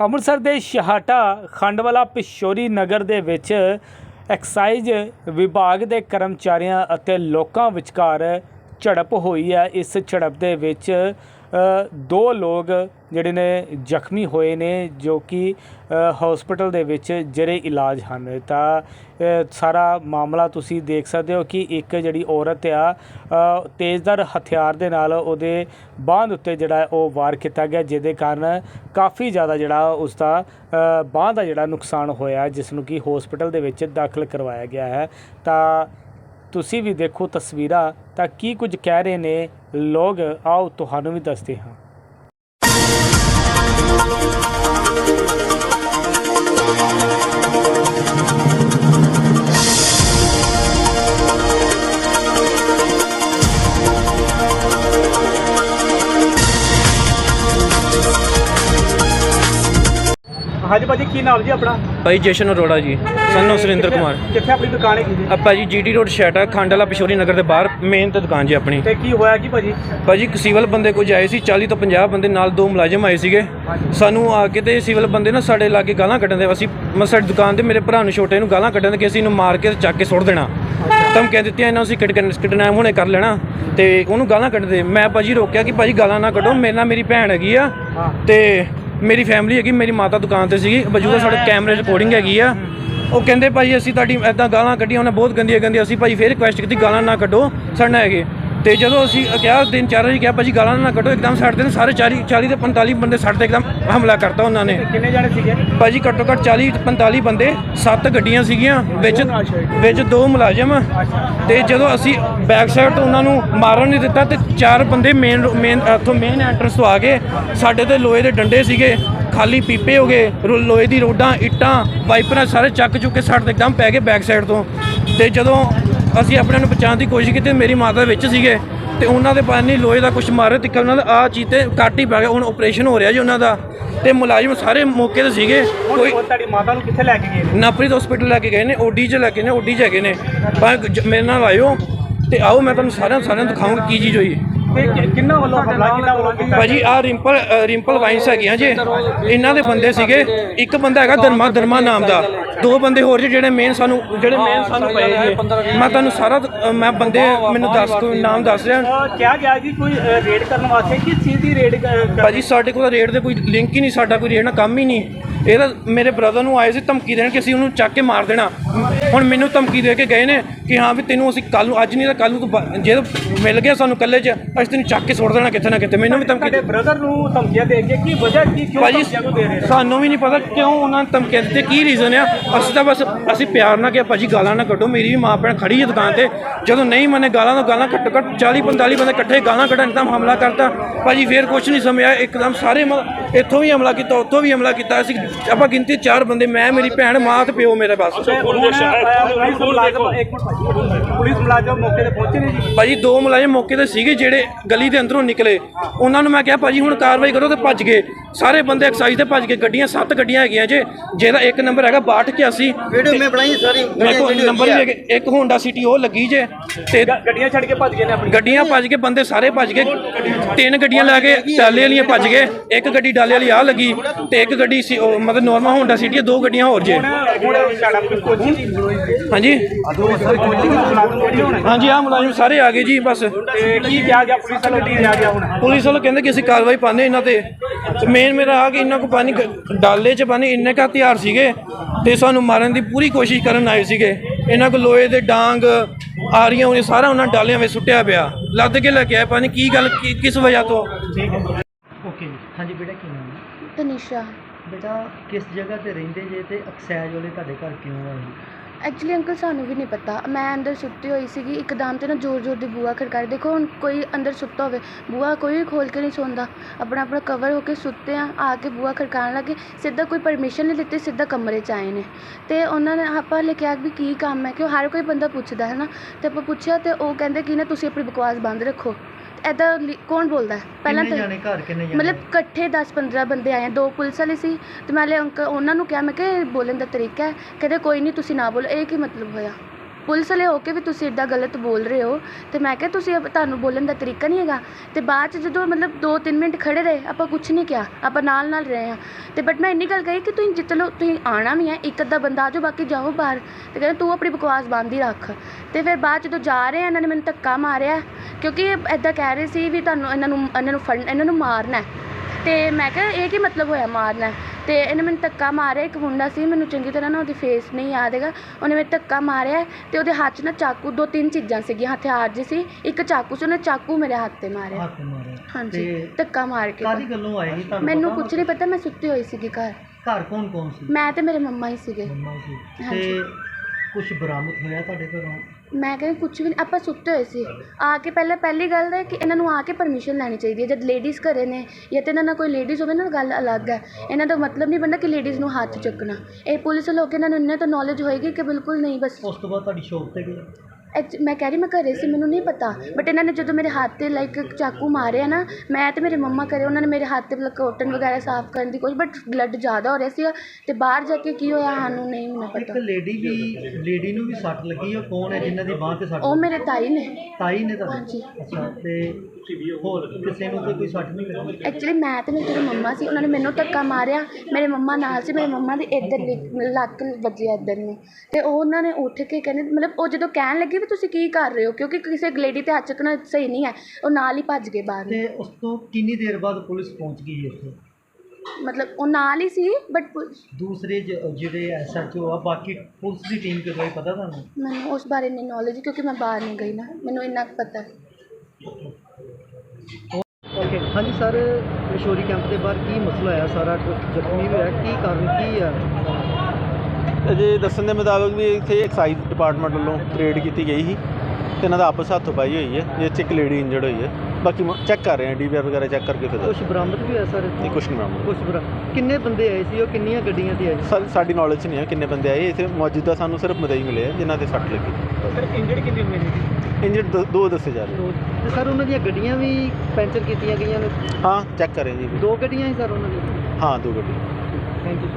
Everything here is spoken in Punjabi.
ਅੰਮ੍ਰਿਤਸਰ ਦੇ ਸ਼ਹਾਟਾ ਖੰਡਵਾਲਾ ਪਿਸ਼ੋਰੀ ਨਗਰ ਦੇ ਵਿੱਚ ਐਕਸਾਈਜ਼ ਵਿਭਾਗ ਦੇ ਕਰਮਚਾਰੀਆਂ ਅਤੇ ਲੋਕਾਂ ਵਿਚਕਾਰ ਝੜਪ ਹੋਈ ਹੈ। ਇਸ ਝੜਪ ਦੇ ਵਿੱਚ ਦੋ ਲੋਕ ਜਿਹੜੇ ਨੇ ਜ਼ਖਮੀ ਹੋਏ ਨੇ ਜੋ ਕਿ ਹਸਪੀਟਲ ਦੇ ਵਿੱਚ ਜਿਹੜੇ ਇਲਾਜ ਹਨ। ਤਾਂ ਸਾਰਾ ਮਾਮਲਾ ਤੁਸੀਂ ਦੇਖ ਸਕਦੇ ਹੋ ਕਿ ਇੱਕ ਜਿਹੜੀ ਔਰਤ ਆ ਅ, ਤੇਜ਼ਧਾਰ ਹਥਿਆਰ ਦੇ ਨਾਲ ਉਹਦੇ ਬਾਂਹ ਦੇ ਉੱਤੇ ਜਿਹੜਾ ਉਹ ਵਾਰ ਕੀਤਾ ਗਿਆ ਜਿਹਦੇ ਕਾਰਨ ਕਾਫੀ ਜ਼ਿਆਦਾ ਜਿਹੜਾ ਉਸ ਦਾ ਬਾਂਹ ਦਾ ਜਿਹੜਾ ਨੁਕਸਾਨ ਹੋਇਆ ਜਿਸ ਨੂੰ ਕਿ ਹਸਪੀਟਲ ਦੇ ਵਿੱਚ ਦਾਖਲ ਕਰਵਾਇਆ ਗਿਆ ਹੈ। ਤਾਂ ਤੁਸੀਂ ਵੀ ਦੇਖੋ ਤਸਵੀਰਾਂ ਤਾਂ ਕੀ ਕੁਝ ਕਹਿ ਰਹੇ ਨੇ ਲੋਕ ਆਓ ਤੁਹਾਨੂੰ ਵੀ ਦੱਸਦੇ ਹਾਂ। ਹਾਂਜੀ ਭਾਜੀ ਕੀ ਨਾਮ ਜੀ ਆਪਣਾ? ਭਾਈ ਜਸ਼ਨ ਅਰੋੜਾ ਜੀ ਸਾਨੂੰ ਸੁਰਿੰਦਰ ਕੁਮਾਰ। ਕਿੱਥੇ ਆਪਣੀ ਦੁਕਾਨ ਹੈਗੀ ਜੀ? ਆਪਾਂ ਜੀ ਜੀਟੀ ਰੋਡ ਸ਼ੈਟਾ ਖੰਡਲਾ ਪਿਸ਼ੋਰੀ ਨਗਰ ਦੇ ਬਾਹਰ ਮੇਨ ਤੇ ਦੁਕਾਨ ਜੀ ਆਪਣੀ। ਤੇ ਕੀ ਹੋਇਆ ਕੀ ਭਾਜੀ? ਭਾਜੀ ਇੱਕ ਸਿਵਲ ਬੰਦੇ ਕੁਝ ਆਏ ਸੀ 40 ਤੋਂ 50 ਬੰਦੇ ਨਾਲ ਦੋ ਮੁਲਾਜ਼ਮ ਆਏ ਸੀਗੇ। ਸਾਨੂੰ ਆ ਕੇ ਤੇ ਸਿਵਲ ਬੰਦੇ ਨਾ ਸਾਡੇ ਲਾਗੇ ਗਾਲਾਂ ਕੱਢਣ ਦੇ ਅਸੀਂ ਮੈਂ ਸਾਡੀ ਦੁਕਾਨ ਤੇ ਮੇਰੇ ਭਰਾ ਨੂੰ ਛੋਟੇ ਨੂੰ ਗਾਲਾਂ ਕੱਢਣ ਦੇ ਕਿ ਅਸੀਂ ਇਹਨੂੰ ਮਾਰ ਕੇ ਤੇ ਚੱਕ ਕੇ ਸੁੱਟ ਦੇਣਾ। ਧਮਕੀਆਂ ਦਿੱਤੀਆਂ ਇਹਨਾਂ ਅਸੀਂ ਕਿਡ ਕਿਡਨੈਪ ਹੁਣੇ ਕਰ ਲੈਣਾ। ਤੇ ਉਹਨੂੰ ਗਾਲਾਂ ਕੱਢਦੇ। ਮੈਂ ਭਾਜੀ ਰੋਕਿਆ ਕਿ ਭਾਜੀ ਗਾਲਾਂ ਨਾ ਕੱਢੋ ਮੇਰੇ ਨਾਲ ਮੇਰੀ ਭੈਣ ਹੈਗੀ ਆ। ਤੇ ਮੇਰੀ ਫੈਮਿਲੀ ਹੈਗੀ, ਮੇਰੀ ਮਾਤਾ ਦੁਕਾਨ ਤੇ ਸੀਗੀ ਵਜੂਦਾ ਸਾਡੇ ਕੈਮਰੇ ਰਿਕਾਰਡਿੰਗ ਹੈਗੀ ਆ। ਉਹ ਕਹਿੰਦੇ ਭਾਈ ਅਸੀਂ ਤੁਹਾਡੀ ਐਦਾਂ ਗਾਲਾਂ ਕੱਢੀਆਂ, ਉਹਨੇ ਬਹੁਤ ਗੰਦੀਆਂ ਗੰਦੀਆਂ ਅਸੀਂ ਭਾਈ ਫੇਰ ਰਿਕੁਐਸਟ ਕੀਤੀ, ਗਾਲਾਂ ਨਾ ਕੱਢੋ, ਸਾਡੇ ਨਾਲ ਹੈਗੇ। ਤੇ ਜਦੋਂ ਅਸੀਂ ਕਿਹਾ ਦਿਨ ਚਾਰ ਵਾਰੀ ਕਿਹਾ ਭਾਜੀ ਗਾਲਾਂ ਨਾ ਕੱਢੋ ਇੱਕਦਮ ਸਾਡੇ ਤੇ ਸਾਰੇ 40 40 ਤੇ 45 ਬੰਦੇ ਸਾਡੇ ਤੇ ਇੱਕਦਮ ਹਮਲਾ ਕਰਤਾ ਉਹਨਾਂ ਨੇ। ਕਿੰਨੇ ਜਾਣੇ ਸੀਗੇ? ਭਾਜੀ ਘੱਟੋ ਘੱਟ 40 ਤੇ 45 ਬੰਦੇ ਸੱਤ ਗੱਡੀਆਂ ਸੀਗੀਆਂ ਵਿੱਚ ਵਿੱਚ ਦੋ ਮੁਲਾਜ਼ਮ ਤੇ ਜਦੋਂ ਅਸੀਂ ਬੈਕ ਸਾਈਡ ਤੋਂ ਉਹਨਾਂ ਨੂੰ ਮਾਰਨ ਨਹੀਂ ਦਿੱਤਾ ਤੇ ਚਾਰ ਬੰਦੇ ਮੇਨ ਮੇਨ ਇੱਥੋਂ ਮੇਨ ਐਂਟਰੈਂਸ ਤੋਂ ਆ ਗਏ। ਸਾਡੇ ਤੇ ਲੋਹੇ ਦੇ ਡੰਡੇ ਸੀਗੇ ਖਾਲੀ ਪੀਪੇ ਹੋ ਗਏ ਲੋਹੇ ਦੀ ਰੋਡਾਂ ਇੱਟਾਂ ਵਾਈਪਰਾਂ ਸਾਰੇ ਚੱਕ ਚੁੱਕ ਕੇ ਸਾਡੇ ਤੇ ਇੱਕਦਮ ਪੈ ਗਏ ਬੈਕ ਸਾਈਡ ਤੋਂ। ਤੇ ਜਦੋਂ ਅਸੀਂ ਆਪਣੇ ਨੂੰ ਬਚਾਉਣ ਦੀ ਕੋਸ਼ਿਸ਼ ਕੀਤੀ ਮੇਰੀ ਮਾਤਾ ਵਿੱਚ ਸੀਗੇ ਤੇ ਉਹਨਾਂ ਦੇ ਪਾਣੀ ਲੋਹੇ ਦਾ ਕੁਝ ਮਾਰੇ ਤੇ ਉਹਨਾਂ ਦਾ ਆ ਚੀਜ਼ ਤੇ ਕੱਟ ਹੀ ਪੈ ਗਿਆ ਹੁਣ ਆਪਰੇਸ਼ਨ ਹੋ ਰਿਹਾ ਜੀ ਉਹਨਾਂ ਦਾ। ਤੇ ਮੁਲਾਜ਼ਮ ਸਾਰੇ ਮੌਕੇ ਤੇ ਸੀਗੇ ਕੋਈ ਤੁਹਾਡੀ ਮਾਤਾ ਨੂੰ ਕਿੱਥੇ ਲੈ ਕੇ ਗਏ ਨੇ? ਨਾਪਰੀਤ ਹਸਪੀਟਲ ਲੈ ਕੇ ਗਏ ਨੇ ਓਡੀ 'ਚ ਲੈ ਕੇ ਨੇ ਓਡੀ 'ਚ ਹੈਗੇ ਨੇ। ਜ- ਮੇਰੇ ਨਾਲ ਆਇਓ ਤੇ ਆਓ ਮੈਂ ਤੁਹਾਨੂੰ ਸਾਰਿਆਂ ਸਾਰਿਆਂ ਨੂੰ ਦਿਖਾਊਂਗਾ ਕੀ ਚੀਜ਼ ਹੋਈ। ਤੇ ਕਿ- ਕਿੰਨਾ ਵੱਲੋਂ ਹਮਲਾ ਕਿੰਨਾ ਵੱਲੋਂ ਕੀਤਾ ਭਾਜੀ ਆ ਰਿੰਪਲ ਰਿੰਪਲ ਵਾਈਨਸ ਹੈਗੀਆਂ ਜੇ। ਇਹਨਾਂ ਦੇ ਬੰਦੇ ਸੀਗੇ। ਇੱਕ ਬੰਦਾ ਹੈਗਾ ਧਰਮਾ ਧਰਮਾ ਨਾਮ ਦਾ। ਦੋ ਬੰਦੇ ਹੋਰ ਜੀ ਜਿਹੜੇ ਮੇਨ ਸਾਨੂੰ ਜਿਹੜੇ ਮੇਨ ਸਾਨੂੰ ਪਏ ਜੀ ਮੈਂ ਤੁਹਾਨੂੰ ਸਾਰਾ ਮੈਂ ਬੰਦੇ ਮੈਨੂੰ ਦੱਸ ਕੋਈ ਨਾਮ ਦੱਸ ਰਿਹਾ। ਕਿਹਾ ਗਿਆ ਜੀ ਕੋਈ ਰੇਡ ਕਰਨ ਵਾਸਤੇ? ਕਿਸ ਚੀਜ਼ ਦੀ ਰੇਡ ਭਾਜੀ ਸਾਡੇ ਕੋਲ ਰੇਟ ਦੇ ਕੋਈ ਲਿੰਕ ਹੀ ਨਹੀਂ ਸਾਡਾ ਕੋਈ ਰੇਟ ਨਾਲ ਕੰਮ ਹੀ ਨਹੀਂ। ਇਹ ਤਾਂ ਮੇਰੇ ਬ੍ਰਦਰ ਨੂੰ ਆਏ ਸੀ ਧਮਕੀ ਦੇਣ ਕਿ ਅਸੀਂ ਉਹਨੂੰ ਚੱਕ ਕੇ ਮਾਰ ਦੇਣਾ। ਹੁਣ ਮੈਨੂੰ ਧਮਕੀ ਦੇ ਕੇ ਗਏ ਨੇ ਕਿ ਹਾਂ ਵੀ ਤੈਨੂੰ ਅਸੀਂ ਕੱਲ ਨੂੰ ਅੱਜ ਨਹੀਂ ਤਾਂ ਕੱਲ ਨੂੰ ਤੂੰ ਬ- ਜੇ ਮਿਲ ਗਿਆ ਸਾਨੂੰ ਕੱਲੇ 'ਚ ਅਸੀਂ ਤੈਨੂੰ ਚੱਕ ਕੇ ਸੁੱਟ ਦੇਣਾ ਕਿੱਥੇ ਨਾ ਕਿਤੇ ਮੈਨੂੰ ਵੀ ਧਮਕੀ ਤੁਹਾਡੇ ਬ੍ਰਦਰ ਨੂੰ ਧਮਕੀਆਂ ਦੇ ਕੇ ਕੀ ਵਜ੍ਹਾ ਕੀ ਕਿਉਂ ਭਾਜੀ ਧਮਕੀਆਂ ਨੂੰ ਦੇ ਰਹੇ ਨੇ? ਸਾਨੂੰ ਵੀ ਨਹੀਂ ਪਤਾ ਕਿਉਂ ਉਹਨਾਂ ਨੇ ਧਮਕੀਆਂ ਦਿੱਤੇ ਕੀ ਰੀਜ਼ਨ ਆ? ਅਸੀਂ ਤਾਂ ਬਸ ਅਸੀਂ ਪਿਆਰ ਨਾਲ ਕਿਹਾ ਭਾਜੀ ਗਾਲਾਂ ਨਾ ਕੱਢੋ ਮੇਰੀ ਵੀ ਮਾਂ ਭੈਣ ਖੜੀ ਹੈ ਦੁਕਾਨ ਤੇ। ਜਦੋਂ ਨਹੀਂ ਮੰਨੇ ਗਾਲਾਂ ਤੋਂ ਗਾਲਾਂ ਘੱਟੋ ਘੱਟ 40 45 ਬੰਦੇ ਇਕੱਠੇ ਗਾਲਾਂ ਕੱਢਣ ਇੱਕਦਮ ਹਮਲਾ ਕਰਤਾ। ਭਾਜੀ ਫੇਰ ਕੁਝ ਨਹੀਂ ਸਮਝਿਆ ਇੱਕਦਮ ਸਾਰੇ ਮ- ਇੱਥੋਂ ਵੀ ਹਮਲਾ ਕੀਤਾ ਉੱਥੋਂ ਵੀ ਹਮਲਾ ਕੀਤਾ। ਅਸੀਂ ਆਪਾਂ ਗਿਣਤੀ ਚਾਰ ਬੰਦੇ ਮੈਂ ਮੇਰੀ ਭੈਣ ਮਾਂ ਤੇ ਪਿਓ ਮੇਰੇ ਬਸ। ਪੁਲਿਸ ਮੁਲਾਜ਼ਮ ਇੱਕ ਮਿੰਟ ਭਾਜੀ, ਪੁਲਿਸ ਮੁਲਾਜ਼ਮ ਮੌਕੇ ਤੇ ਪਹੁੰਚੇ ਨੇ ਜੀ? ਭਾਜੀ ਦੋ ਮੁਲਾਜ਼ਮ ਮੌਕੇ ਤੇ ਸੀਗੇ ਜਿਹੜੇ ਗਲੀ ਦੇ ਅੰਦਰੋਂ ਨਿਕਲੇ। ਉਹਨਾਂ ਨੂੰ ਮੈਂ ਕਿਹਾ ਭਾਜੀ ਹੁਣ ਕਾਰਵਾਈ ਕਰੋ ਤੇ ਭੱਜ ਗਏ। ਸਾਰੇ ਬੰਦੇ ਐਕਸਾਈਜ਼ ਤੇ ਭੱਜ ਗਏ। ਗੱਡੀਆਂ ਸੱਤ ਗੱਡੀਆਂ ਹੈਗੀਆਂ ਜੇ ਜਿਹਦਾ ਇੱਕ ਨੰਬਰ ਹੈਗਾ 6281 ਵੀਡੀਓ ਮੈਂ ਬਣਾਈ ਸਾਰੀ ਮੇਰੇ ਕੋਲ ਨੰਬਰ ਵੀ ਹੈਗੇ ਇੱਕ ਹੋਂਡਾ ਸਿਟੀ ਉਹ ਲੱਗੀ ਜੇ। ਤੇ ਗੱਡੀਆਂ ਛੱਡ ਕੇ ਭੱਜ ਗਏ ਨੇ ਆਪਣੀ। ਗੱਡੀਆਂ ਭੱਜ ਕੇ ਬੰਦੇ ਸਾਰੇ ਭੱਜ ਗਏ। ਤਿੰਨ ਗੱਡੀਆਂ ਲੈ ਕੇ ਡਾਲੇ ਵਾਲੀਆਂ ਭੱਜ ਗਏ। ਇੱਕ ਗੱਡੀ ਡਾਲੇ ਵਾਲੀ ਆ ਲੱਗੀ ਤੇ ਇੱਕ ਗੱਡੀ ਸੀ ਉਹ ਮਤਲਬ ਨੋਰਮਲ ਹੋਂਡਾ ਸਿਟੀ ਹੈ, ਦੋ ਗੱਡੀਆਂ ਹੋਰ ਜੇ। ਹਾਂਜੀ? ਹਾਂਜੀ ਆ ਮੁਲਾਜ਼ਮ ਸਾਰੇ ਆ ਗਏ ਜੀ ਬਸ। ਕੀ ਕਿਹਾ ਗਿਆ ਪੁਲਿਸ ਵੱਲੋਂ ਕੀ ਕਿਹਾ ਗਿਆ ਹੁਣ ਪੁਲਿਸ ਵਾਲੇ ਕਹਿੰਦੇ ਕਿ ਅਸੀਂ ਕਾਰਵਾਈ ਪਾਉਂਦੇ ਇਹਨਾਂ ਤੇ। ਮੇਨ ਮੇਰਾ ਆ ਕਿ ਇਹਨਾਂ ਕੋ ਪਾਣੀ ਡਾਲੇ 'ਚ ਪਾਣੀ ਇੰਨੇ ਕਾ ਹਥਿਆਰ ਸੀਗੇ ਤੇ ਸਾਨੂੰ ਮਾਰਨ ਦੀ ਪੂਰੀ ਕੋਸ਼ਿਸ਼ ਕਰਨ ਆਏ ਸੀਗੇ। ਇਹਨਾਂ ਕੋ ਲੋਹੇ ਦੇ ਡਾਂਗ ਆਰੀਆਂ ਉਹਨੇ ਸਾਰਾ ਉਹਨਾਂ ਡਾਲਿਆਂ ਵਿੱਚ ਸੁੱਟਿਆ ਪਿਆ। ਲੱਦ ਕੇ ਲੈ ਕੇ ਆਏ ਪਾਣੀ ਕੀ ਗੱਲ ਕੀ- ਕਿਸ ਵਜ੍ਹਾ ਤੋਂ? ਹਾਂਜੀ ਬੇਟਾ ਕੀ ਨਾਮ ਹੈ? ਤਨਿਸ਼ਾ। ਬੇਟਾ ਕਿਸ ਜਗ੍ਹਾ ਤੇ ਰਹਿੰਦੇ ਜੇ ਤੇ ਅਕਸੈਜ ਵਾਲੇ ਤੁਹਾਡੇ ਘਰ ਕਿਉਂ ਆਏ? ਐਕਚੁਅਲੀ ਅੰਕਲ ਸਾਨੂੰ ਵੀ ਨਹੀਂ ਪਤਾ। ਮੈਂ ਅੰਦਰ ਸੁੱਤੀ ਹੋਈ ਸੀਗੀ ਇੱਕਦਮ ਤੇ ਨਾ ਜ਼ੋਰ ਜ਼ੋਰ ਦੀ ਬੂਆ ਖੜਕਾਈ। ਦੇਖੋ ਹੁਣ ਕੋਈ ਅੰਦਰ ਸੁੱਤਾ ਹੋਵੇ ਬੂਆ ਕੋਈ ਵੀ ਖੋਲ ਕੇ ਨਹੀਂ ਸੌਂਦਾ। ਆਪਣਾ ਆਪਣਾ ਕਵਰ ਹੋ ਕੇ ਸੁੱਤੇ ਆ ਆ ਕੇ ਬੂਆ ਖੜਕਾਉਣ ਲੱਗੇ। ਸਿੱਧਾ ਕੋਈ ਪਰਮਿਸ਼ਨ ਨਹੀਂ ਲਿੱਤੀ ਸਿੱਧਾ ਕਮਰੇ 'ਚ ਆਏ ਨੇ। ਤੇ ਉਹਨਾਂ ਨੇ ਆਪਾਂ ਲੈ ਕੇ ਆ ਵੀ ਕੀ ਕੰਮ ਹੈ ਕਿ ਹਰ ਕੋਈ ਬੰਦਾ ਪੁੱਛਦਾ ਹੈ ਨਾ। ਤੇ ਆਪਾਂ ਪੁੱਛਿਆ ਤੇ ਉਹ ਕਹਿੰਦੇ ਕਿ ਨਾ ਤੁਸੀਂ ਆਪਣੀ ਬਕਵਾਸ ਬੰਦ ਰੱਖੋ। ਐਦਾਂ ਕੌਣ ਬੋਲਦਾ? ਹੈ ਪਹਿਲਾਂ ਕਿੰਨੇ ਤਾਂ ਜਾਣੇ ਘਰ ਕਿੰਨੇ ਜਾਣੇ? ਮਤਲਬ ਇਕੱਠੇ 10 15 ਬੰਦੇ ਆਏ ਆ, ਦੋ ਪੁਲਿਸ ਵਾਲੇ ਸੀ ਤੇ ਮੈਂ ਲੈ ਅੰਕ ਉਹਨਾਂ ਨੂੰ ਕਿਹਾ ਮੈਂ ਕਿ ਬੋਲਣ ਦਾ ਤਰੀਕਾ ਹੈ। ਕਹਿੰਦੇ ਕੋਈ ਨਹੀਂ ਤੁਸੀਂ ਨਾ ਬੋਲੋ। ਇਹ ਕੀ ਮਤਲਬ ਹੋਇਆ? ਪੁਲਿਸ ਵਾਲੇ ਹੋ ਕੇ ਵੀ ਤੁਸੀਂ ਇੱਦਾਂ ਗਲਤ ਬੋਲ ਰਹੇ ਹੋ ਅਤੇ ਮੈਂ ਕਿਹਾ ਤੁਸੀਂ ਤੁਹਾਨੂੰ ਬੋਲਣ ਦਾ ਤਰੀਕਾ ਨਹੀਂ ਹੈਗਾ। ਅਤੇ ਬਾਅਦ ਚ ਜਦੋਂ ਮਤਲਬ 2-3 ਮਿੰਟ ਖੜ੍ਹੇ ਰਹੇ, ਆਪਾਂ ਕੁਛ ਨਹੀਂ ਕਿਹਾ, ਆਪਾਂ ਨਾਲ ਨਾਲ ਰਹੇ ਹਾਂ। ਅਤੇ ਬਟ ਮੈਂ ਇੰਨੀ ਗੱਲ ਕਹੀ ਕਿ ਤੁਸੀਂ ਜਿੱਤ ਲਓ, ਤੁਸੀਂ ਆਉਣਾ ਵੀ ਹੈ, ਇੱਕ ਅੱਧਾ ਬੰਦਾ ਆ ਜਾਓ, ਬਾਕੀ ਜਾਓ ਬਾਹਰ। ਅਤੇ ਕਹਿੰਦੇ ਤੂੰ ਆਪਣੀ ਬਕਵਾਸ ਬੰਦ ਹੀ ਰੱਖ। ਅਤੇ ਫਿਰ ਬਾਅਦ ਜਦੋਂ ਜਾ ਰਹੇ ਇਹਨਾਂ ਨੇ ਮੈਨੂੰ ਧੱਕਾ ਮਾਰਿਆ, ਕਿਉਂਕਿ ਇਹ ਐਦਾਂ ਕਹਿ ਰਹੇ ਸੀ ਵੀ ਤੁਹਾਨੂੰ ਇਹਨਾਂ ਨੂੰ ਇਹਨਾਂ ਨੂੰ ਫੜ ਇਹਨਾਂ ਨੂੰ ਮਾਰਨਾ ਅਤੇ ਮੈਂ ਕਿਹਾ ਇਹ ਕੀ ਮਤਲਬ ਹੋਇਆ, ਮਾਰਨਾ ਹੈ? ਤੇ ਇਹਨੇ ਮੈਨੂੰ ਧੱਕਾ ਮਾਰਿਆ। ਇੱਕ ਮੁੰਡਾ ਸੀ ਮੈਨੂੰ ਚੰਗੀ ਤਰ੍ਹਾਂ ਨਾ ਉਹਦੀ ਫੇਸ ਨਹੀਂ ਯਾਦ ਹੈਗਾ। ਉਹਨੇ ਮੈਨੂੰ ਧੱਕਾ ਮਾਰਿਆ ਤੇ ਉਹਦੇ ਹੱਥ 'ਚ ਨਾ ਚਾਕੂ ਦੋ ਤਿੰਨ ਚੀਜ਼ਾਂ ਸੀਗੀਆਂ ਹਥਿਆਰ ਜਿਹੇ ਸੀ। ਇੱਕ ਚਾਕੂ ਸੀ ਉਹਨੇ ਚਾਕੂ ਮੇਰੇ ਹੱਥ ਤੇ ਮਾਰਿਆ। ਹੱਥ ਮਾਰਿਆ। ਹਾਂਜੀ ਤੇ ਧੱਕਾ ਮਾਰ ਕੇ। ਕਾਦੀ ਗੱਲੋਂ ਆਏ ਸੀ? ਤੁਹਾਨੂੰ ਮੈਨੂੰ ਪਤਾ? ਕੁਝ ਨਹੀਂ ਪਤਾ ਮੈਂ ਸੁੱਤੀ ਹੋਈ ਸੀਗੀ ਘਰ। ਘਰ ਕੌਣ ਕੌਣ ਸੀ? ਮੈਂ ਤੇ ਮੇਰੇ ਮੰਮਾ ਹੀ ਸੀਗੇ। ਮੰਮਾ ਸੀ। ਹਾਂਜੀ। ਤੇ ਕੁਝ ਬਰਾਮਦ ਹੋਇਆ ਤੁਹਾਡੇ ਘਰੋਂ? ਮੈਂ ਕਹਿੰਦੀ ਕੁਝ ਵੀ ਨਹੀਂ ਆਪਾਂ ਸੁੱਤੇ ਹੋਏ ਸੀ। ਆ ਕੇ ਪਹਿਲਾਂ ਪਹਿਲੀ ਗੱਲ ਹੈ ਕਿ ਇਹਨਾਂ ਨੂੰ ਆ ਕੇ ਪਰਮਿਸ਼ਨ ਲੈਣੀ ਚਾਹੀਦੀ ਹੈ। ਜਦ ਲੇਡੀਜ਼ ਘਰੇ ਨੇ ਜਾਂ ਤੇ ਇਹਨਾਂ ਨਾਲ ਕੋਈ ਲੇਡੀਜ਼ ਹੋਵੇ ਨਾ ਗੱਲ ਅਲੱਗ ਹੈ। ਇਹਨਾਂ ਦਾ ਮਤਲਬ ਨਹੀਂ ਬਣਦਾ ਕਿ ਲੇਡੀਜ਼ ਨੂੰ ਹੱਥ ਚੁੱਕਣਾ। ਇਹ ਪੁਲਿਸ ਲੋਕ ਇਹਨਾਂ ਨੂੰ ਇੰਨੇ ਤਾਂ ਨੌਲੇਜ ਹੋਏਗੀ ਕਿ ਬਿਲਕੁਲ ਨਹੀਂ ਬਸ ਉਸ ਤੋਂ ਬਾਅਦ ਤੁਹਾਡੀ ਸ਼ੌਪ ਤੇ ਗਏ ਐਕਚ- ਮੈਂ ਕਹਿ ਰਹੀ ਮੈਂ ਘਰੇ ਸੀ ਮੈਨੂੰ ਨਹੀਂ ਪਤਾ। ਬਟ ਇਹਨਾਂ ਨੇ ਜਦੋਂ ਮੇਰੇ ਹੱਥ ਤੇ ਲਾਈਕ ਚਾਕੂ ਮਾਰਿਆ ਨਾ ਮੈਂ ਤੇ ਮੇਰੇ ਮੰਮਾ ਘਰੇ ਉਹਨਾਂ ਨੇ ਮੇਰੇ ਹੱਥ ਤੇ ਮਤਲਬ ਕੋਟਨ ਵਗੈਰਾ ਸਾਫ਼ ਕਰਨ ਦੀ ਕੋਸ਼ਿਸ਼ ਬਟ ਬਲੱਡ ਜ਼ਿਆਦਾ ਹੋ ਰਿਹਾ ਸੀ ਤੇ ਬਾਹਰ ਜਾ ਕੇ ਕੀ ਹੋਇਆ ਸਾਨੂੰ ਨਹੀਂ ਮੈਨੂੰ ਇੱਕ ਪਤਾ ਲੇਡੀ ਵੀ ਲੇਡੀ ਨੂੰ ਵੀ ਸੱਟ ਲੱਗੀ ਉਹ ਕੌਣ ਹੈ ਜਿਨ੍ਹਾਂ ਦੀ ਬਾਹ ਤੇ ਸੱਟ ਉਹ ਮੇਰੇ ਤਾਈ ਨੇ। ਤਾਈ ਨੇ ਤਾਂ। ਹਾਂਜੀ। ਅੱਛਾ ਤੇ ਹੋਰ ਕਿਸੇ ਨੂੰ ਤਾਂ ਕੋਈ ਸੱਟ ਨਹੀਂ ਲੱਗੀ ਐਕਚੁਅਲੀ ਮੈਂ ਤੇ ਮੇਰੇ ਜਿਹੜੇ ਮੰਮਾ ਸੀ ਉਹਨਾਂ ਨੇ ਮੈਨੂੰ ਧੱਕਾ ਮਾਰਿਆ। ਮੇਰੇ ਮੰਮਾ ਨਾਲ ਸੀ ਮੇਰੇ ਮੰਮਾ ਦੇ ਇੱਧਰ ਲੱਕ ਵੱਜਿਆ ਇੱਧਰ ਨੂੰ। ਤੇ ਉਹ ਉਹਨਾਂ ਨੇ ਉੱਠ ਕੇ ਕਹਿੰਦੇ ਮਤਲਬ ਉਹ ਜਦੋਂ ਕਹਿਣ ਲੱਗੇ ਵੀ ਤੁਸੀਂ ਕੀ ਕਰ ਰਹੇ ਹੋ? ਕਿਉਂਕਿ ਕਿਸੇ ਲੇਡੀ ਤੇ ਹੱਥ ਚੱਕਣਾ ਸਹੀ ਨਹੀਂ ਹੈ। ਉਹ ਨਾਲ ਹੀ ਭੱਜ ਗਏ ਬਾਹਰ। ਨੂੰ। ਤੇ ਉਸ ਤੋਂ ਕਿੰਨੀ ਦੇਰ ਬਾਅਦ ਪੁਲਿਸ ਪਹੁੰਚ ਗਈ ਇੱਥੇ ਮਤਲਬ ਉਹ ਨਾਲ ਹੀ ਸੀ ਬਟ ਦੂਸਰੇ ਜ- ਜਿਹੜੇ ਐਸਐਚਓ ਆ ਬਾਕੀ ਪੁਲਿਸ ਦੀ ਟੀਮ ਤੇ ਕੋਈ ਪਤਾ ਤੁਹਾਨੂੰ? ਮੈਨੂੰ ਉਸ ਬਾਰੇ ਨਹੀਂ ਨੌਲੇਜ ਕਿਉਂਕਿ ਮੈਂ ਬਾਹਰ ਨਹੀਂ ਗਈ ਨਾ। ਮੈਨੂੰ ਇੰਨਾ ਕੁ ਪਤਾ ਹੈ। ਓਕੇ ਹਾਂਜੀ ਸਰ ਕਿਸ਼ੋਰੀ ਕੈਂਪ ਦੇ ਬਾਹਰ ਕੀ ਮਸਲਾ ਆਇਆ ਸਾਰਾ ਜ਼ਖਮੀ ਹੋਇਆ ਕੀ ਕਾਰਨ ਕੀ ਆ? ਅਜੇ ਦੱਸਣ ਦੇ ਮੁਤਾਬਕ ਵੀ ਇੱਥੇ ਐਕਸਾਈਜ਼ ਡਿਪਾਰਟਮੈਂਟ ਵੱਲੋਂ ਰੇਡ ਕੀਤੀ ਗਈ ਸੀ ਤੇ ਇਹਨਾਂ ਦਾ ਆਪਸ ਹੱਥੋਂ ਪਾਈ ਹੋਈ ਹੈ ਜਿਸ 'ਚ ਇੱਕ ਲੇਡੀ ਇੰਜਰਡ ਹੋਈ ਹੈ। ਬਾਕੀ ਚੈੱਕ ਕਰ ਰਹੇ ਹਾਂ ਡੀਵੀਆਰ ਵਗੈਰਾ ਚੈੱਕ ਕਰਕੇ ਫਿਰ ਕੁਝ ਬਰਾਮਦ ਵੀ ਹੋਇਆ ਸਰ ਨਹੀਂ ਕੁਛ ਨਹੀਂ ਮਾਮਲਾ ਕੁਝ ਬਰਾ ਕਿੰਨੇ ਬੰਦੇ ਆਏ ਸੀ ਉਹ ਕਿੰਨੀਆਂ ਗੱਡੀਆਂ ਤੇ ਆਏ? ਸੀ ਸਾ- ਸਾਡੀ ਨੌਲੇਜ 'ਚ ਨਹੀਂ ਹੈ ਕਿੰਨੇ ਬੰਦੇ ਆਏ ਇੱਥੇ ਮੌਜੂਦਾ ਸਾਨੂੰ ਸਿਰਫ ਮਦਈ ਮਿਲੇ ਆ ਜਿਨ੍ਹਾਂ ਦੇ ਸੱਟ ਲੱਗੀ। ਸਰ ਇੰਜਰਡ ਕਿੰਨੀ ਹੋਈ ਸੀ? ਇੰਜਰਡ ਦੋ ਦੱਸੇ ਜਾ ਰਹੇ ਦੋ- ਤੇ ਸਰ ਉਹਨਾਂ ਦੀਆਂ ਗੱਡੀਆਂ ਵੀ ਪੈਂਚਰ ਕੀਤੀਆਂ ਗਈਆਂ ਨੇ? ਹਾਂ ਚੈੱਕ ਕਰ ਰਹੇ ਜੀ। ਦੋ ਗੱਡੀਆਂ ਹੀ ਸਰ ਉਹਨਾਂ ਦੀਆਂ? ਹਾਂ ਦੋ ਗੱਡੀ ਥੈਂਕ ਯੂ